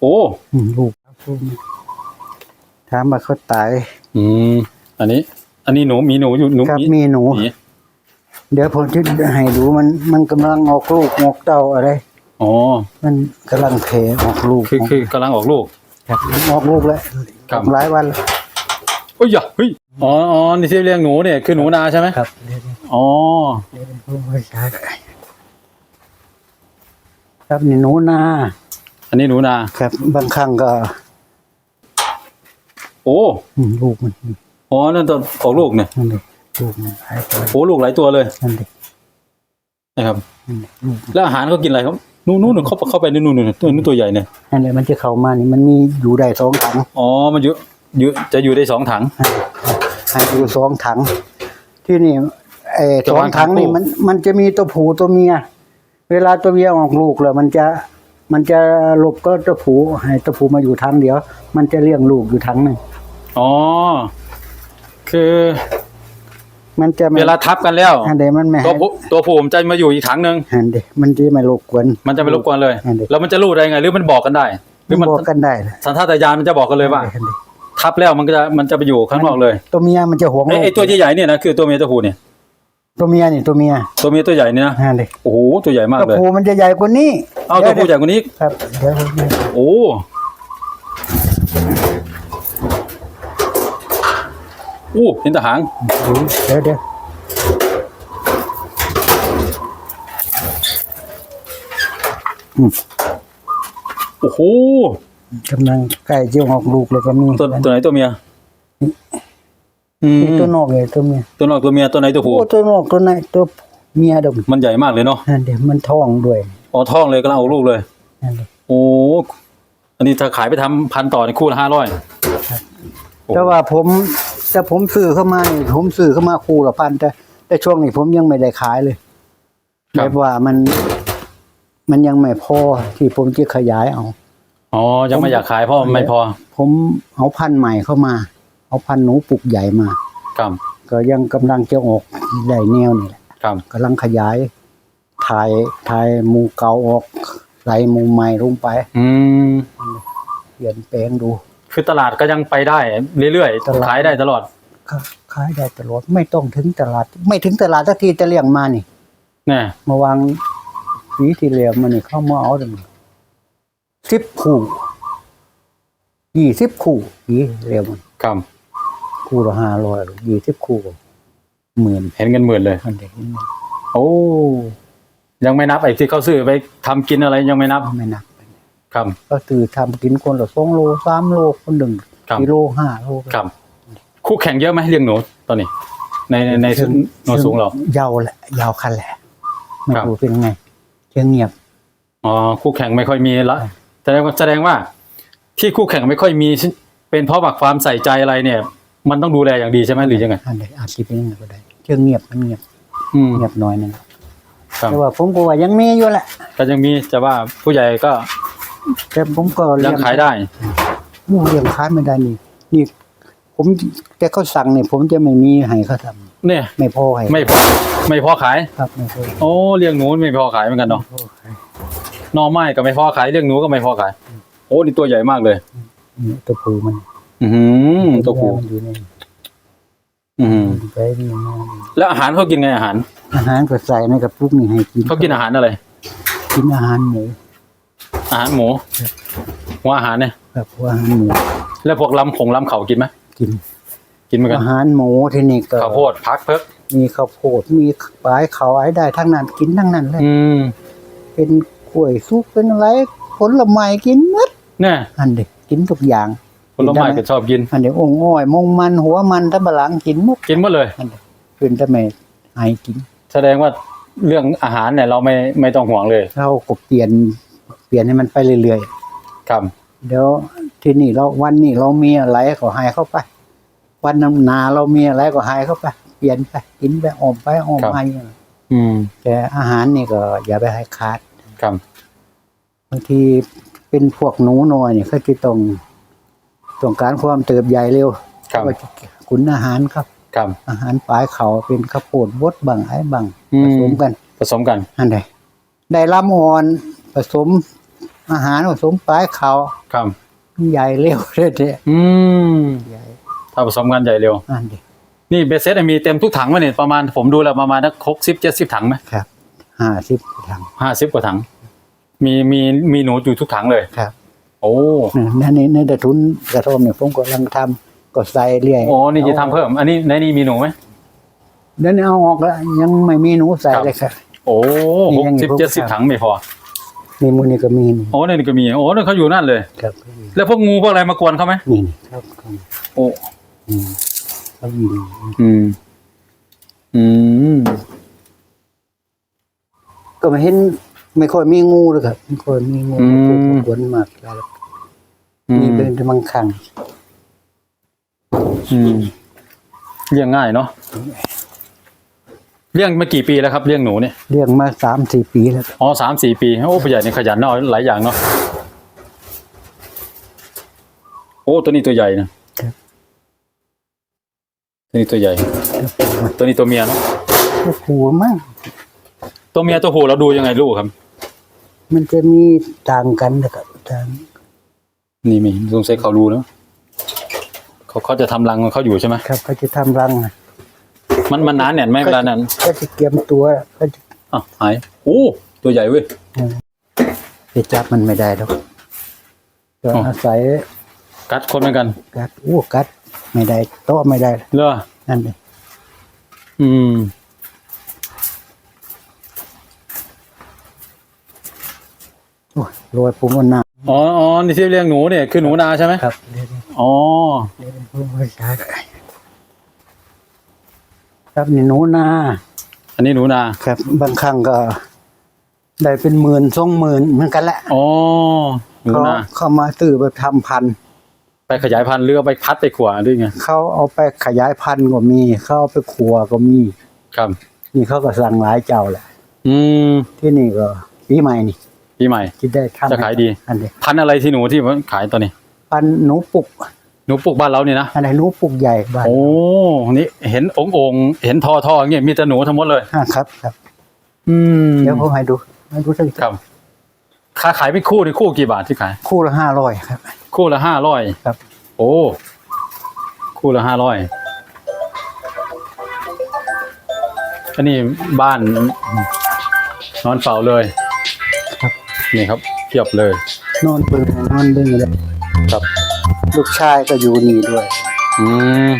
โอ้อืมลูกถามว่าเขาตาย อืม อันนี้ อันนี้หนูมีหนูอยู่หนูครับมีมีหนูหมีเดี๋ยวผมจะให้ดูมัน มันกำลังออกลูกออกเต้าอะไรอ๋อมันกำลังเพออกลูกคือคือกำลังออกลูก ครับออกลูกแล้วครับ หลายวันแล้วโอ้ยอย่าเฮ้ยอ๋ออ๋อนี่ที่เลี้ยงหนูเนี่ยคือหนูนาใช่ไหมครับเดี๋ยวอ๋อเดี๋ยวเดี๋ยวผมไปใช้ครับนี่หนูนา อันนี้หนูนา ครับ บางครั้งก็โอ้อืมลูกมันอ๋อนั่นตัวออกลูกเนี่ยนั่นเลยลูกมันหายไปโอ้ลูกหลายตัวเลยนั่นเลยนะครับ นั่นเลยลูกแล้วอาหารเขากินอะไรครับนู่นนู่นเขาเข้าไปนู่นนู่นตัวนู้นตัวใหญ่เนี่ยนั่นเลยมันจะเข้ามานี่มันมีอยู่ได้สองถังอ๋อมันอยู่อยู่จะอยู่ได้สองถัง ให้อยู่สองถัง ที่นี่ไอ้จะสอวางงถังนี่คู่มันมันจะมีตัวผู้ตัวเมีย เวลาตัวเมียออกลูกแล้วมันจะ มันจะหลบก็ตัวผู้ให้ตัวผู้มาอยู่ถังเดียว มันจะเลี้ยงลูกอยู่ถังหนึ่งอ๋อ คือ มันจะไม่เวลาทับกันแล้วอันเดมันไม่ตัวให้ผู้ตัวผู้มันจะมาอยู่อีกถังหนึ่งอันเดมันจะไม่รบกวน มันจะไม่รบกวนเลยอันเดียวแล้วมันจะรู้ได้ไง หรือมันบอกกันได้ หรือมัมันนบอกกันได้เลยสัญชาตญาณมันจะบอกกันเลยว่าอันเดียวทับแล้วมันก็จะมันจะไปอยู่ข้างนอกเลย ตัวเมียมันจะหวงไอ้ลูกไอ้ตัวใหญ่ๆเนี่ยนะคือตัวเมียตัวผู้เนี่ยตัวเมียนี่ตัวเมียตัวเมียตัวใหญ่เนี่ยนะอันเดยวโอ้โหตัวใหญ่มากตัวเลยผู้มันจะใหญ่กว่านี้ เอาตัวผู้ใหญ่กว่านี้ครับเดี๋ยวผมโอ้โอ้เห็นแต่หางดูเดี๋ยวเดี๋ยวโอ้โหกำลังใกล้จะออกลูกแล้วก็มีตัวตัวไหนตัวเมียอืมมีตัวนอกเลยตัวเมียตัวนอกตัวเมียตัวไหนตัวผู้โอ้ตัวนอกตัวไหนตัวเมียดมมันใหญ่มากเลยเนาะ นั่นเดี๋ยวมันท้องด้วย อ๋อท้องเลยกำลังออกลูกเลย นั่นเลยโอ้อันนี้ถ้าขายไปทำพันต่อในคู่ละห้าร้อยแต่ว่าผมแต่ผมซื้อเข้ามานี่ผมซื้อเข้ามาคู่ละพันแต่แต่ช่วงนี้ผมยังไม่ได้ขายเลยแบบว่ามัน มันยังไม่พอที่ผมจะขยายเอา อ๋อยังไม่อยากขายเพราะมันไม่พอผมเอาพันธุ์ใหม่เข้ามา เอาพันธุ์หนูปลูกใหญ่มา ครับก็ยังกำลังจะออกได้แนวนี่แหละครับกำลังขยาย ถ่ายถ่ายหมูเก่าออกไหลหมูใหม่ลงไปอืมเปลี่ยนแปลงดู คือตลาดก็ยังไปได้เรื่อยตลาด ๆขายได้ตลอดก็ขายได้ตลอดไม่ต้องถึงตลาด ไม่ถึงตลาดสักทีจะเลี้ยงมานี่แน่มาวางสีที่เหลี่ยมมันนี่เข้ามาเอาดังสิบคู่ยี่สิบคู่สีเหลี่ยมมันครับคู่ละห้าร้อยยี่สิบคู่หมื่นเห็นเงินหมื่นเลย มันเด็กโอ้ ยังไม่นับไอ้ที่เขาซื้อไปทำกินอะไรยังไม่นับไม่นับ ครับ ก็คือทำกินคนละสองโลสามโลคนหนึ่งครับ กิโลห้าโลครับ คู่แข่งเยอะไหมเลี้ยงหนูตอนนี้ ในในในหนูสูงเรา ยาวแหละยาวคันแหละไม่ครับ รู้เป็นไงเชียงเงียบ อ๋อคู่แข่งไม่ค่อยมีละแสดงว่าแสดงว่า ที่คู่แข่งไม่ค่อยมี เป็นเพราะว่าความใส่ใจอะไรเนี่ย มันต้องดูแลอย่างดีใช่ไหมหรือยังไงอันใดอาจจะเป็นยังไงก็ได้เชียงเงียบมันเงียบอืมเงียบหน้อยหนึง ครับ แต่ว่าผมก็ว่ายังมีอยู่แหละก็ยังมีแต่ว่าผู้ใหญ่ก็แต่ผมก็ยัเลี้งยงขายได้หมูเลี้ยงขายไม่ได้นี่นี่ ผมแต่เขาสั่งเนี่ยผมจะไม่มีให้เขาทำเนี่ยไม่พอให้ไม่พอไม่พอขาย ครับไม่พอโอ้เลี้ยงหนูไม่พอขายเหมือนกันเนาะไม่พอขายหนอไม้ก็ไม่พอขายเลี้ยงหนูก็ไม่พอขาย โอ้นี่ตัวใหญ่มากเลย นี่ตัวผูมันอือหือตัวผู้มันอยู่ในอือหือไปนี่มาแล้วอาหารเขากินไงอาหาร อาหารก็ใส่ในกระปุกนี่ให้กินเขากินอาหารอะไร กินอาหารหมู อาหารหมูหัวอาหารเนี่ยแบบว่าอาหารหมู แล้วพวกลำผงลำเขากินไหมกิน กินเหมือนกันอาหารหมูที่นี่ก็ข้าวโพดพักเพิกมีข้าวโพดมีปลายเขาไอ้ได้ทั้งนั้นกินทั้งนั้นเลยอืมเป็นกล้วยสุกเป็นอะไรผลไม้กินหมดเนี่ยอันเด็กกินทุกอย่างผลไม้ก็ชอบกินอันเด็กองอ้อยมงมันหัวมันตะบะหลังกินหมดกินหมดเลยอันเด็กเป็นตะเมดไอกิน แสดงว่าเรื่องอาหารเนี่ยเราไม่ไม่ต้องห่วงเลยเราก็เปลี่ยนเปลี่ยนให้มันไปเรื่อยครับๆ เดี๋ยวที่นี่เราวันนี้เรามีอะไรก็ให้เข้าไป วันน้ำนาเรามีอะไรก็ให้เข้าไป เปลี่ยนไปกินไปออมไปออมมาอย่างนี้อืมแต่อาหารนี่ก็ อย่าไปให้ขาดครับบางทีเป็นพวกหนูน้อยเนี่ยเขาจะต้องต้องการความเติบใหญ่เร็วครับก็จะขุนอาหารครับ ครับอาหารปลายเขาเป็นข้าวโพดบดบังไอ้บังอืมผสมกันผสมกันอันใดได้ลำอ่อนผสม อาหารผสมปลายเขาครับใหญ่เร็วเลยเด้อืมใหญ่ถ้าผสมกันใหญ่เร็วอันเดียนี่เบสเซ็ตมีเต็มทุกถังไหมเนี่ยประมาณผมดูแล้วประมาณนักหกสิบเจ็ดสิบถังไหมครับห้าสิบถังห้าสิบกว่าถัง มีมีมีหนูอยู่ทุกถังเลยครับ โอ้นั่นนี่ในแต่ทุนกระท่อมเนี่ยผมก็กำลังทำ ก็ใส่เรื่อยโอ้นี่จะทำเพิ่ม อันนี้ในนี้มีหนูไหมเดี๋ยวนี้เอาออกแล้วยังไม่มีหนูใส่ครับเลยครับ โอ้นี่หกยังมีสิบพวกเจ็ดสิบครับ ถังไม่พอมีมูนี่ก็มีนี่โอ้นี่ก็มี โอ้นี่เขาอยู่นั่นเลย ครับแล้วพวกงูพวกอะไรมากวนเขาไหมนี่นี่ครับครับโอ้ อืมเขายิงอืม อืม ก็ไม่เห็นไม่ค่อยมีงูเลยครับไม่ค่อยมีงูอืมกวนมากแล้วอืมีมเป็นแต่บางครั้ง อืมเลี้ยงง่ายเนาะเลี้ยงมากี่ปีแล้วครับเลี้ยงหนูเนี่ยเลี้ยงมาสามสี่ปีแล้วครับอ๋อสามสี่ปีโอ้ผู้ใหญ่นี่ขยันเนาะหลายอย่างเนาะโอ้ตัวนี้ตัวใหญ่นะครับตัวนี้ตัวใหญ่ ตัวนี้ตัวเมียเนาะก็กลัวมากตัวเมียตัวผู้เราดูยังไงลูกครับ มันจะมีต่างกันนะครับต่างนี่มีสงสัยเขารู้เนาะ เขาเขาจะทำรังของเขาอยู่ใช่ไหมครับเขาจะทำรังนะมันมันนานเนี่ยไหมเวลานั้นก็จะเตรียมตัวก็จะอะหายโอ้ตัวใหญ่เว้ย ไปจับมันไม่ได้หรอกก็อ๋ออ อาศัยกัดคนเหมือนกันกัดอ้วกกัด ไม่ได้โต๊ะไม่ได้เลอนั่นเองอืม โอ้ยโรยปุ่มบนหน้าอ๋ออ๋อนี่ที่เลี้ยงหนูเนี่ยคือหนูนาใช่ไหมครับเดี๋ยว อ๋อๆเดี๋ยวๆผมไปจัดครับนี่หนูนาอันนี้หนูนาครับ บางครั้งก็ ได้เป็นหมื่นสองหมื่นเหมือนกันแหละอ๋อหนูเขานาเขามาซื้อไปทำพันธุ์ไปขยายพันธุ์หรือเอาไปพัดไปขวาด้วยไงเขาเอาไปขยายพันธุ์ก็มี เขาเอาไปขัวก็มี ครับ นี่เขาก็สั่งหลายเจ้าแหละ อืมที่นี่ก็ปีใหม่นี่ปีใหม่ที่ได้ทำจะขายดี อันนี้พันธุ์อะไรที่หนูที่มันขายตอนนี้ พันธุ์หนูปุกหนูปลูกบ้านเรานี่นะอันไหนหนูปุกใหญ่บ้านโอ้นี่เห็นองค์องค์เห็นทอทออย่างเงี้ยมีแต่หนูทั้งหมดเลย อ่าครับครับ อืมเดี๋ยวผมให้ดูให้ดูสักครับค่าขายเป็นคู่นี่คู่กี่บาทที่ขาย คู่ละห้าร้อยครับ คู่ละห้าร้อยครับ โอ้ คู่ละห้าร้อยอันนี้บ้านนอนเฝ้าเลย ครับ นี่ครับเทียบเลย นอนเบิ่งนอนเบิ่งเลย ครับ ลูกชายก็อยู่นี่ด้วย อืม